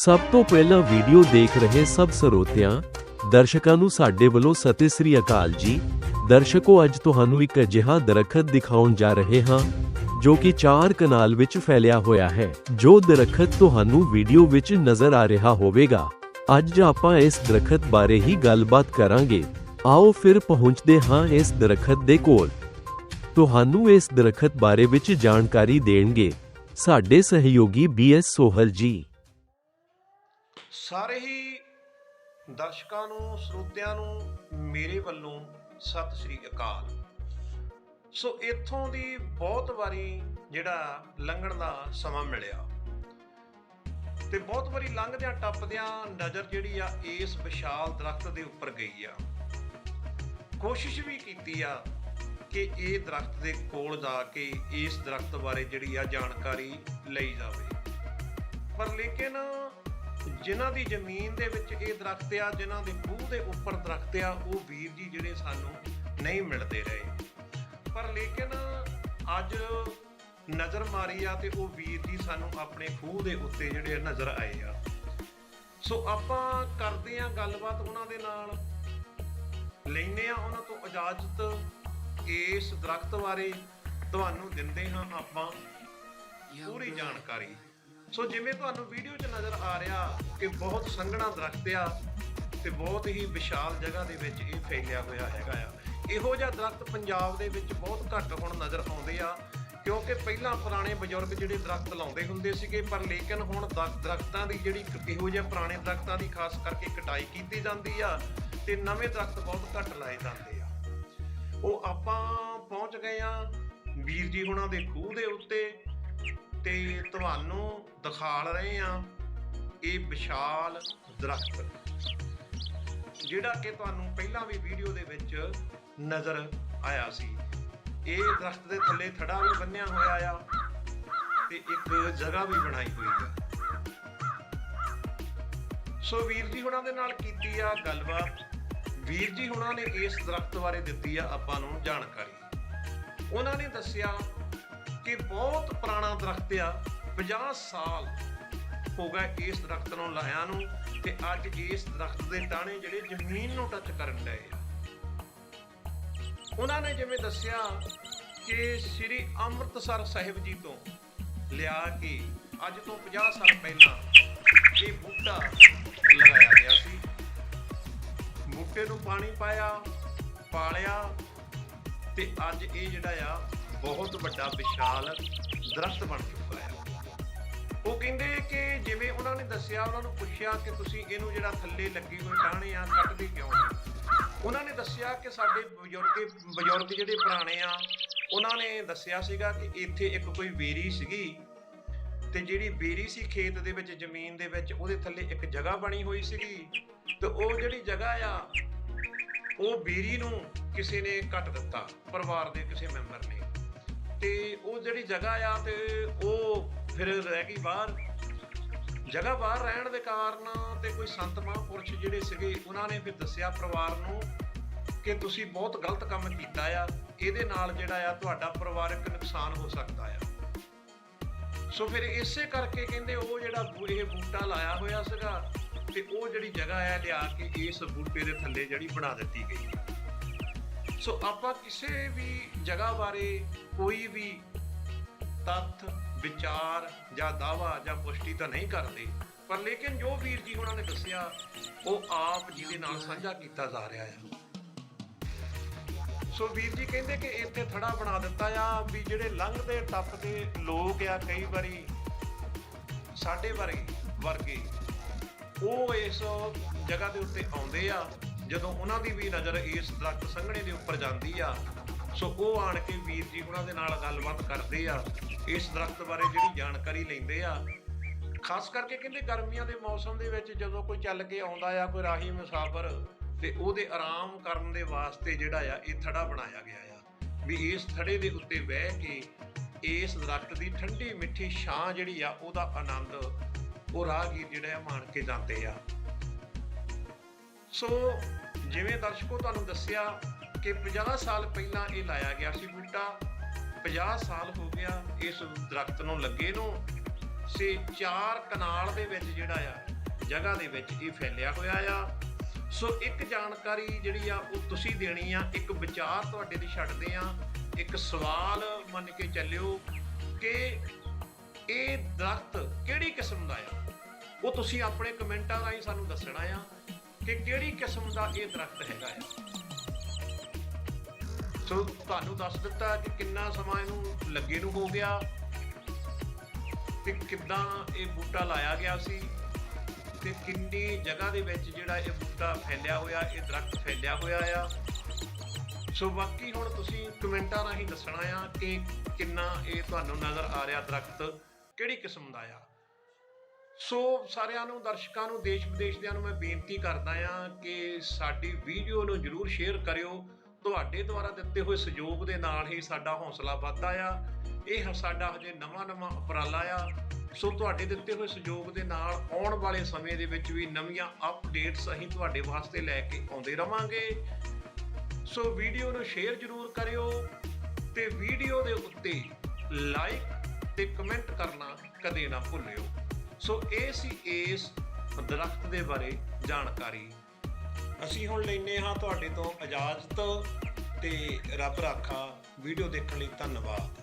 ਸਭ ਤੋਂ ਪਹਿਲਾਂ ਵੀਡੀਓ ਦੇਖ ਰਹੇ ਸਭ ਸਰੋਤਿਆਂ ਦਰਸ਼ਕਾਂ ਨੂੰ ਸਾਡੇ ਵੱਲੋਂ ਸਤਿ ਸ੍ਰੀ ਅਕਾਲ ਜੀ ਦਰਸ਼ਕੋ ਅੱਜ ਤੁਹਾਨੂੰ ਇੱਕ ਅਜਿਹਾ ਦਰਖਤ ਦਿਖਾਉਣ ਜਾ ਰਹੇ ਹਾਂ ਜੋ ਕਿ ਚਾਰ ਕਨਾਲ ਵਿੱਚ ਫੈਲਿਆ ਹੋਇਆ ਹੈ ਜੋ ਦਰਖਤ ਤੁਹਾਨੂੰ ਵੀਡੀਓ ਵਿੱਚ ਨਜ਼ਰ ਆ ਰਿਹਾ ਹੋਵੇਗਾ ਅੱਜ ਆਪਾਂ ਇਸ ਦਰਖਤ ਬਾਰੇ ਹੀ ਗੱਲਬਾਤ ਕਰਾਂਗੇ ਆਓ ਫਿਰ ਪਹੁੰਚਦੇ ਹਾਂ ਇਸ ਦਰਖਤ ਦੇ ਕੋਲ ਤੁਹਾਨੂੰ ਇਸ ਦਰਖਤ ਬਾਰੇ ਵਿੱਚ ਜਾਣਕਾਰੀ ਦੇਣਗੇ ਸਾਡੇ ਸਹਿਯੋਗੀ ਬੀਐਸ ਸੋਹਲ ਜੀ ਸਾਰੇ ਹੀ ਦਰਸ਼ਕਾਂ ਨੂੰ, ਸਰੋਤਿਆਂ ਨੂੰ ਮੇਰੇ ਵੱਲੋਂ ਸਤਿ ਸ੍ਰੀ ਅਕਾਲ। ਸੋ ਇੱਥੋਂ ਦੀ ਬਹੁਤ ਵਾਰੀ ਜਿਹੜਾ ਲੰਘਣ ਦਾ ਸਮਾਂ ਮਿਲਿਆ ਤੇ ਬਹੁਤ ਵਾਰੀ ਲੰਘਦਿਆਂ ਟੱਪਦਿਆਂ ਨਜ਼ਰ ਜਿਹੜੀ ਆ ਇਸ ਵਿਸ਼ਾਲ ਦਰਖਤ ਦੇ ਉੱਪਰ ਗਈ ਆ। ਕੋਸ਼ਿਸ਼ ਵੀ ਕੀਤੀ ਆ ਕਿ ਇਹ ਦਰਖਤ ਦੇ ਕੋਲ ਜਾ ਕੇ ਇਸ ਦਰਖਤ ਬਾਰੇ ਜਿਹੜੀ ਆ ਜਾਣਕਾਰੀ ਲਈ ਜਾਵੇ। ਪਰ ਲੇਕਿਨ ਜਿਨ੍ਹਾਂ ਦੀ ਜ਼ਮੀਨ ਦੇ ਵਿੱਚ ਇਹ ਦਰਖਤ ਆ, ਜਿਨ੍ਹਾਂ ਦੇ ਖੂਹ ਦੇ ਉੱਪਰ ਦਰਖਤ ਆ, ਉਹ ਵੀਰ ਜੀ ਜਿਹੜੇ ਸਾਨੂੰ ਨਹੀਂ ਮਿਲਦੇ ਰਹੇ ਪਰ ਲੇਕਿਨ ਅੱਜ ਨਜ਼ਰ ਮਾਰੀ ਆ ਤੇ ਉਹ ਵੀਰ ਜੀ ਸਾਨੂੰ ਆਪਣੇ ਖੂਹ ਦੇ ਉੱਤੇ ਜਿਹੜੇ ਨਜ਼ਰ ਆਏ ਆ। ਸੋ ਆਪਾਂ ਕਰਦੇ ਆ ਗੱਲਬਾਤ ਉਹਨਾਂ ਦੇ ਨਾਲ। ਲੈਨੇ ਆ ਉਹਨਾਂ ਤੋਂ ਇਜਾਜ਼ਤ ਇਸ ਦਰਖਤ ਬਾਰੇ। ਤੁਹਾਨੂੰ ਦਿੰਦੇ ਹਾਂ ਆਪਾਂ ਪੂਰੀ ਜਾਣਕਾਰੀ। ਸੋ ਜਿਵੇਂ ਤੁਹਾਨੂੰ ਵੀਡੀਓ 'ਚ ਨਜ਼ਰ ਆ ਰਿਹਾ ਕਿ ਬਹੁਤ ਸੰਘਣਾ ਦਰਖਤ ਆ ਤੇ ਬਹੁਤ ਹੀ ਵਿਸ਼ਾਲ ਜਗ੍ਹਾ ਦੇ ਵਿੱਚ ਇਹ ਫੈਲਿਆ ਹੋਇਆ ਹੈਗਾ ਆ। ਇਹੋ ਜਿਹਾ ਦਰਖਤ ਪੰਜਾਬ ਦੇ ਵਿੱਚ ਬਹੁਤ ਘੱਟ ਹੁਣ ਨਜ਼ਰ ਆਉਂਦੇ ਆ, ਕਿਉਂਕਿ ਪਹਿਲਾਂ ਪੁਰਾਣੇ ਬਜ਼ੁਰਗ ਜਿਹੜੇ ਦਰਖਤ ਲਾਉਂਦੇ ਹੁੰਦੇ ਸੀਗੇ, ਪਰ ਲੇਕਿਨ ਹੁਣ ਦਰ- ਦਰਖਤਾਂ ਦੀ ਜਿਹੜੀ ਇਹੋ ਜਿਹੇ ਪੁਰਾਣੇ ਦਰਖਤਾਂ ਦੀ ਖਾਸ ਕਰਕੇ ਕਟਾਈ ਕੀਤੀ ਜਾਂਦੀ ਆ ਤੇ ਨਵੇਂ ਦਰਖਤ ਬਹੁਤ ਘੱਟ ਲਾਏ ਜਾਂਦੇ ਆ। ਉਹ ਆਪਾਂ ਪਹੁੰਚ ਗਏ ਆ ਵੀਰ ਜੀ ਹੁਣਾਂ ਦੇ ਖੂਹ ਦੇ ਉੱਤੇ ਤੇ ਤੁਹਾਨੂੰ ਦਿਖਾਲ ਰਹੇ ਹਾਂ, ਇਹ ਵਿਸ਼ਾਲ ਦਰਖਤ। ਜਿਹੜਾ ਕਿ ਤੁਹਾਨੂੰ ਪਹਿਲਾਂ ਵੀ ਵੀਡੀਓ ਦੇ ਵਿੱਚ ਨਜ਼ਰ ਆਇਆ ਸੀ। ਇਹ ਦਰਖਤ ਦੇ ਥੱਲੇ ਥੜਾ ਵੀ ਬੰਨਿਆ ਹੋਇਆ ਆ ਤੇ ਇੱਕ ਜਗ੍ਹਾ ਵੀ ਬਣਾਈ ਹੋਈ ਆ। ਸੋ ਵੀਰ ਜੀ ਹੁਣਾਂ ਦੇ ਨਾਲ ਕੀਤੀ ਆ ਗੱਲਬਾਤ। ਵੀਰ ਜੀ ਹੁਣਾਂ ਨੇ ਇਸ ਦਰਖਤ ਬਾਰੇ ਦਿੱਤੀ ਆ ਆਪਾਂ ਨੂੰ ਜਾਣਕਾਰੀ। ਉਹਨਾਂ ਨੇ ਦੱਸਿਆ ਕਿ ਬਹੁਤ ਪੁਰਾਣਾ ਦਰਖਤ ਆ। 50 ਸਾਲ ਹੋ ਗਏ ਇਸ ਦਰਖਤ ਨੂੰ ਲਾਇਆ ਨੂੰ ਤੇ ਅੱਜ ਇਸ ਦਰਖਤ ਦੇ ਟਾਣੇ ਜਿਹੜੇ ਜ਼ਮੀਨ ਨੂੰ ਟੱਚ ਕਰਨ ਡਏ ਆ। ਉਹਨਾਂ ਨੇ ਜਿਵੇਂ ਦੱਸਿਆ ਕਿ ਸ੍ਰੀ ਅੰਮ੍ਰਿਤਸਰ ਸਾਹਿਬ ਜੀ ਤੋਂ ਲਿਆ ਕੇ ਅੱਜ ਤੋਂ 50 ਸਾਲ ਪਹਿਲਾਂ ਇਹ ਬੂਟਾ ਲਗਾਇਆ ਗਿਆ ਸੀ। ਬੂਟੇ ਨੂੰ ਪਾਣੀ ਪਾਇਆ, ਪਾਲਿਆ ਤੇ ਅੱਜ ਇਹ ਜਿਹੜਾ ਆ, ਬਹੁਤ ਵੱਡਾ ਵਿਸ਼ਾਲ ਦਰਖਤ ਬਣ ਚੁੱਕਾ ਹੈ। ਉਹ ਕਹਿੰਦੇ ਕਿ ਜਿਵੇਂ ਉਹਨਾਂ ਨੇ ਦੱਸਿਆ, ਉਹਨਾਂ ਨੂੰ ਪੁੱਛਿਆ ਕਿ ਤੁਸੀਂ ਇਹਨੂੰ ਜਿਹੜਾ ਥੱਲੇ ਲੱਗੀ ਹੋਈ ਟਾਹਣੇ ਆ, ਕੱਟਦੇ ਕਿਉਂ ਉਹਨਾਂ ਨੇ ਦੱਸਿਆ ਕਿ ਸਾਡੇ ਬਜ਼ੁਰਗ ਬਜ਼ੁਰਗ ਜਿਹੜੇ ਪੁਰਾਣੇ ਆ, ਉਹਨਾਂ ਨੇ ਦੱਸਿਆ ਸੀਗਾ ਕਿ ਇੱਥੇ ਇੱਕ ਕੋਈ ਬੇਰੀ ਸੀਗੀ ਤੇ ਜਿਹੜੀ ਬੇਰੀ ਸੀ ਖੇਤ ਦੇ ਵਿੱਚ, ਜ਼ਮੀਨ ਦੇ ਵਿੱਚ, ਉਹਦੇ ਥੱਲੇ ਇੱਕ ਜਗ੍ਹਾ ਬਣੀ ਹੋਈ ਸੀਗੀ ਤੇ ਉਹ ਜਿਹੜੀ ਜਗ੍ਹਾ ਆ, ਉਹ ਬੇਰੀ ਨੂੰ ਕਿਸੇ ਨੇ ਕੱਟ ਦਿੱਤਾ, ਪਰਿਵਾਰ ਦੇ ਕਿਸੇ ਮੈਂਬਰ ਨੇ। ਤੇ ਉਹ ਜਿਹੜੀ ਜਗ੍ਹਾ ਆ ਤੇ ਉਹ ਫਿਰ ਰਹਿ ਗਈ ਬਾਹਰ। ਜਗ੍ਹਾ ਬਾਹਰ ਰਹਿਣ ਦੇ ਕਾਰਨ ਤੇ ਕੋਈ ਸੰਤ ਮਹਾਂਪੁਰਸ਼ ਜਿਹੜੇ ਸੀਗੇ, ਉਹਨਾਂ ਨੇ ਫਿਰ ਦੱਸਿਆ ਪਰਿਵਾਰ ਨੂੰ ਕਿ ਤੁਸੀਂ ਬਹੁਤ ਗਲਤ ਕੰਮ ਕੀਤਾ ਆ। ਇਹਦੇ ਨਾਲ ਜਿਹੜਾ ਆ, ਤੁਹਾਡਾ ਪਰਿਵਾਰਕ ਨੁਕਸਾਨ ਹੋ ਸਕਦਾ ਆ। ਸੋ ਫਿਰ ਇਸੇ ਕਰਕੇ ਕਹਿੰਦੇ ਉਹ ਜਿਹੜਾ ਇਹ ਬੂਟਾ ਲਾਇਆ ਹੋਇਆ ਸੀਗਾ ਤੇ ਉਹ ਜਿਹੜੀ ਜਗ੍ਹਾ ਆ ਲਿਆ ਕੇ ਇਸ ਬੂਟੇ ਦੇ ਥੱਲੇ ਜਿਹੜੀ ਬਣਾ ਦਿੱਤੀ ਗਈ। ਸੋ ਆਪਾਂ ਕਿਸੇ ਵੀ ਜਗ੍ਹਾ ਬਾਰੇ ਕੋਈ ਵੀ ਤੱਥ ਵਿਚਾਰ ਜਾਂ ਦਾਵਾ ਜਾਂ ਪੁਸ਼ਟੀ ਤਾਂ ਨਹੀਂ ਕਰਦੇ। ਪਰ ਲੇਕਿਨ ਜੋ ਵੀਰ ਜੀ ਉਹਨਾਂ ਨੇ ਦੱਸਿਆ, ਉਹ ਆਪ ਜੀ ਦੇ ਨਾਲ ਸਾਂਝਾ ਕੀਤਾ ਜਾ ਰਿਹਾ ਹੈ। ਸੋ ਵੀਰ ਜੀ ਕਹਿੰਦੇ ਕਿ ਇੱਥੇ ਥੜਾ ਬਣਾ ਦਿੱਤਾ ਆ ਵੀ ਜਿਹੜੇ ਲੰਘਦੇ, ਟੱਪਦੇ ਲੋਕ ਆ ਕਈ ਵਾਰੀ ਸਾਡੇ ਵਰਗੇ ਵਰਗੇ, ਉਹ ਇਸ ਜਗ੍ਹਾ ਦੇ ਉੱਤੇ ਆਉਂਦੇ ਆ, ਜਦੋਂ ਉਹਨਾਂ ਦੀ ਵੀ ਨਜ਼ਰ ਇਸ ਦਰਖਤ ਸੰਘਣੇ ਦੇ ਉੱਪਰ ਜਾਂਦੀ ਆ ਸੋ ਉਹ ਆਣ ਕੇ ਵੀਰ ਜੀ ਉਹਨਾਂ ਦੇ ਨਾਲ ਗੱਲਬਾਤ ਕਰਦੇ ਆ, ਇਸ ਦਰਖਤ ਬਾਰੇ ਜਿਹੜੀ ਜਾਣਕਾਰੀ ਲੈਂਦੇ ਆ। ਖਾਸ ਕਰਕੇ ਕਹਿੰਦੇ ਗਰਮੀਆਂ ਦੇ ਮੌਸਮ ਦੇ ਵਿੱਚ ਜਦੋਂ ਕੋਈ ਚੱਲ ਕੇ ਆਉਂਦਾ ਆ, ਕੋਈ ਰਾਹੀ ਮੁਸਾਫਰ, ਤੇ ਉਹਦੇ ਆਰਾਮ ਕਰਨ ਦੇ ਵਾਸਤੇ ਜਿਹੜਾ ਆ, ਇਹ ਥੜਾ ਬਣਾਇਆ ਗਿਆ ਆ। ਵੀ ਇਸ ਥੜੇ ਦੇ ਉੱਤੇ ਬਹਿ ਕੇ ਇਸ ਦਰਖਤ ਦੀ ਠੰਡੀ ਮਿੱਠੀ ਛਾਂ ਜਿਹੜੀ ਆ, ਉਹਦਾ ਆਨੰਦ ਉਹ ਰਾਹਗੀਰ ਜਿਹੜਾ ਆ, ਮਾਣ ਕੇ ਜਾਂਦੇ ਆ। ਸੋ ਜਿਵੇਂ ਦਰਸ਼ਕੋ ਤੁਹਾਨੂੰ ਦੱਸਿਆ ਕਿ 50 ਸਾਲ ਪਹਿਲਾਂ ਇਹ ਲਾਇਆ ਗਿਆ ਸੀ ਬੂਟਾ। 50 ਸਾਲ ਹੋ ਗਿਆ ਇਸ ਦਰਖਤ ਨੂੰ ਲੱਗੇ ਨੂੰ। ਸੇ ਚਾਰ ਕਨਾਲ ਦੇ ਵਿੱਚ ਜਿਹੜਾ ਆ, ਜਗ੍ਹਾ ਦੇ ਵਿੱਚ ਇਹ ਫੈਲਿਆ ਹੋਇਆ ਆ। ਸੋ ਇੱਕ ਜਾਣਕਾਰੀ ਜਿਹੜੀ ਆ, ਉਹ ਤੁਸੀਂ ਦੇਣੀ ਆ। ਇੱਕ ਵਿਚਾਰ ਤੁਹਾਡੇ ਦੀ ਛੱਡਦੇ ਆ। ਇੱਕ ਸਵਾਲ ਮੰਨ ਕੇ ਚੱਲਿਓ ਕਿ ਇਹ ਦਰਖਤ ਕਿਹੜੀ ਕਿਸਮ ਦਾ ਆ? ਉਹ ਤੁਸੀਂ ਆਪਣੇ ਕਮੈਂਟਾਂ ਰਾਹੀਂ ਸਾਨੂੰ ਦੱਸਣਾ ਆ ਕਿ ਕਿਹੜੀ ਕਿਸਮ ਦਾ ਇਹ ਦਰਖਤ ਹੈਗਾ ਆ? ਸੋ ਤੁਹਾਨੂੰ ਦੱਸ ਦਿੱਤਾ ਕਿ ਕਿੰਨਾ ਸਮਾਂ ਇਹਨੂੰ ਲੱਗੇ ਨੂੰ ਹੋ ਗਿਆ ਤੇ ਕਿੱਦਾਂ ਇਹ ਬੂਟਾ ਲਾਇਆ ਗਿਆ ਸੀ ਤੇ ਕਿੰਨੀ ਜਗ੍ਹਾ ਦੇ ਵਿੱਚ ਜਿਹੜਾ ਇਹ ਬੂਟਾ ਫੈਲਿਆ ਹੋਇਆ, ਇਹ ਦਰਖਤ ਫੈਲਿਆ ਹੋਇਆ ਆ। ਸੋ ਬਾਕੀ ਹੁਣ ਤੁਸੀਂ ਕਮੈਂਟਾਂ ਰਾਹੀਂ ਦੱਸਣਾ ਆ ਕਿ ਕਿੰਨਾ ਇਹ ਤੁਹਾਨੂੰ ਨਜ਼ਰ ਆ ਰਿਹਾ ਦਰਖਤ, ਕਿਹੜੀ ਕਿਸਮ ਦਾ ਆ। ਸੋ ਸਾਰਿਆਂ ਨੂੰ, ਦਰਸ਼ਕਾਂ ਨੂੰ ਦੇਸ਼ ਵਿਦੇਸ਼ ਦਿਆਂ ਨੂੰ ਮੈਂ ਬੇਨਤੀ ਕਰਦਾ ਆ ਕਿ ਸਾਡੀ ਵੀਡੀਓ ਨੂੰ ਜਰੂਰ ਸ਼ੇਅਰ ਕਰਿਓ। ਤੁਹਾਡੇ ਦੁਆਰਾ ਦਿੱਤੇ ਹੋਏ ਸਹਿਯੋਗ ਦੇ ਨਾਲ ਹੀ ਸਾਡਾ ਹੌਸਲਾ ਵੱਧਦਾ ਆ। ਇਹ ਸਾਡਾ ਹਜੇ ਨਵਾਂ ਨਵਾਂ ਉਪਰਾਲਾ ਆ। ਸੋ ਤੁਹਾਡੇ ਦਿੱਤੇ ਹੋਏ ਸਹਿਯੋਗ ਦੇ ਨਾਲ ਆਉਣ ਵਾਲੇ ਸਮੇਂ ਦੇ ਵਿੱਚ ਵੀ ਨਵੀਆਂ ਅਪਡੇਟਸ ਅਸੀਂ ਤੁਹਾਡੇ ਵਾਸਤੇ ਲੈ ਕੇ ਆਉਂਦੇ ਰਵਾਂਗੇ। ਸੋ ਵੀਡੀਓ ਨੂੰ ਸ਼ੇਅਰ ਜਰੂਰ ਕਰਿਓ ਤੇ ਵੀਡੀਓ ਦੇ ਉੱਤੇ ਲਾਈਕ ਤੇ ਕਮੈਂਟ ਕਰਨਾ ਕਦੇ ਨਾ ਭੁੱਲਿਓ। ਸੋ ਇਹ ਸੀ ਇਸ ਦਰਖਤ ਦੇ ਬਾਰੇ ਜਾਣਕਾਰੀ। ਅਸੀਂ ਹੁਣ ਲੈਨੇ ਹਾਂ ਤੁਹਾਡੇ ਤੋਂ ਇਜਾਜ਼ਤ ਤੇ ਰੱਬ ਰਾਖਾ ਵੀਡੀਓ ਦੇਖਣ ਲਈ ਧੰਨਵਾਦ।